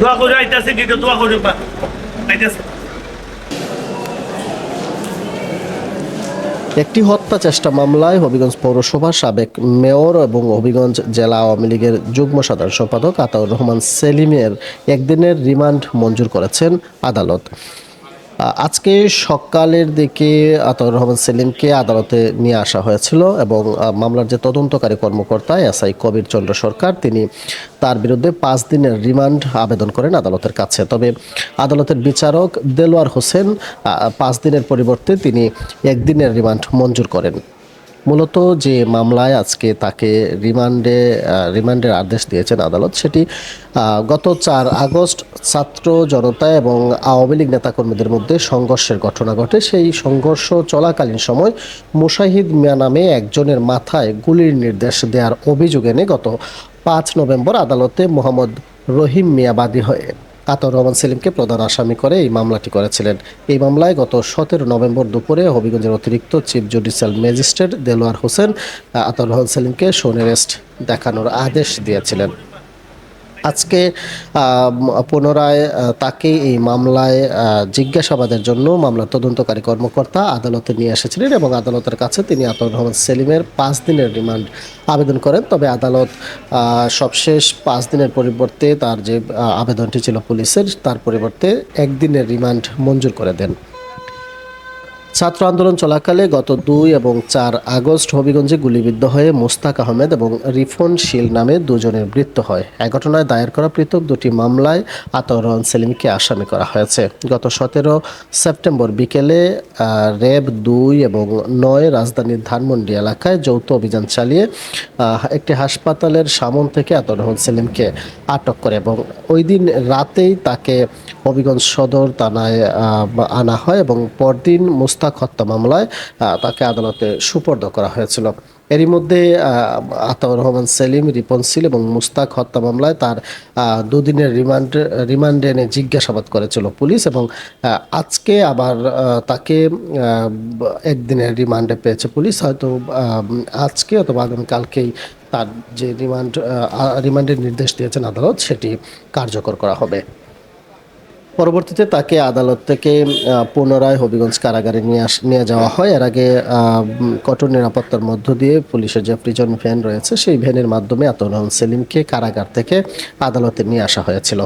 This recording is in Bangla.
দোয়া করে, আইতাছে দোয়া করে আইতাছে। একটি হত্যা চেষ্টা মামলায় হবিগঞ্জ পৌরসভার সাবেক মেয়র এবং হবিগঞ্জ জেলা আওয়ামী লীগের যুগ্ম সাধারণ সম্পাদক আতাউর রহমান সেলিমের একদিনের রিমান্ড মঞ্জুর করেছেন আদালত। আজকে সকালের দিকে আতাউর রহমান সেলিমকে আদালতে নিয়ে আসা হয়েছিল এবং মামলার যে তদন্তকারী কর্মকর্তা এসআই কবির চন্দ্র সরকার, তিনি তার বিরুদ্ধে পাঁচ দিনের রিমান্ড আবেদন করেন আদালতের কাছে। তবে আদালতের বিচারক দেলোয়ার হোসেন পাঁচ দিনের পরিবর্তে তিনি একদিনের রিমান্ড মঞ্জুর করেন। মূলত যে মামলায় আজকে তাকে রিমান্ডে রিমান্ডের আদেশ দিয়েছেন আদালত, সেটি গত চার আগস্ট ছাত্র জনতা এবং আওয়ামী লীগ নেতাকর্মীদের মধ্যে সংঘর্ষের ঘটনা ঘটে। সেই সংঘর্ষ চলাকালীন সময় মুশাহিদ মিয়া নামে একজনের মাথায় গুলির নির্দেশ দেওয়ার অভিযোগ এনে গত পাঁচ নভেম্বর আদালতে মোহাম্মদ রহিম মিয়া বাদী হয়ে আতর রহমান সেলিমকে প্রধান আসামি করে এই মামলাটি করেছিলেন। এই মামলায় গত সতেরো নভেম্বর দুপুরে হবিগঞ্জের অতিরিক্ত chief judicial magistrate Delwar Hossain আতর রহমান সেলিমকে সোনেরেস্ট দেখানোর আদেশ দিয়েছিলেন। আজকে পুনরায় তাকে এই মামলায় জিজ্ঞাসাবাদের জন্য মামলার তদন্তকারী কর্মকর্তা আদালতে নিয়ে এসেছিলেন এবং আদালতের কাছে তিনি আতর রহমান সেলিমের পাঁচ দিনের রিমান্ড আবেদন করেন। তবে আদালত সবশেষ পাঁচ দিনের পরিবর্তে তার যে আবেদনটি ছিল পুলিশের, তার পরিবর্তে একদিনের রিমান্ড মঞ্জুর করে দেন। ছাত্র আন্দোলন চলাকালে গত দুই এবং চার আগস্ট হবিগঞ্জে গুলিবিদ্ধ হয়ে মোস্তাক আহমেদ এবং রিফন শীল নামে দুজনের মৃত্যু হয়। এ ঘটনায় দায়ের করা পৃথক দুটি মামলায় রহমান সেলিমকে আসামি করা হয়েছে। গত সতেরো সেপ্টেম্বর বিকেলে র্যাব দুই এবং নয় রাজধানীর ধানমন্ডি এলাকায় যৌথ অভিযান চালিয়ে একটি হাসপাতালের সামন থেকে রহমান সেলিমকে আটক করে এবং ওই দিন রাতেই তাকে হবিগঞ্জ সদর থানায় আনা হয় এবং পরদিন মুস্তাক হত্যা মামলায় তাকে আদালতে সুপর্দ করা হয়েছিল। এরই মধ্যে আতাউর রহমান সেলিম, রিপন সিল এবং মুস্তাক হত্যা মামলায় তার দুদিনের রিমান্ড, রিমান্ডে এনে জিজ্ঞাসাবাদ করেছিল পুলিশ এবং আজকে আবার তাকে একদিনের রিমান্ডে পেয়েছে পুলিশ। হয়তো আজকে অথবা আগামীকালকেই তার যে রিমান্ড রিমান্ডের নির্দেশ দিয়েছেন আদালত, সেটি কার্যকর করা হবে। পরবর্তীতে তাকে আদালত থেকে পুনরায় হবিগঞ্জ কারাগারে নিয়ে আস, নিয়ে যাওয়া হয়। এর আগে কঠোর নিরাপত্তার মধ্য দিয়ে পুলিশের যে প্রিজন ভ্যান রয়েছে, সেই ভ্যানের মাধ্যমে রহমান সেলিমকে কারাগার থেকে আদালতে নিয়ে আসা হয়েছিল।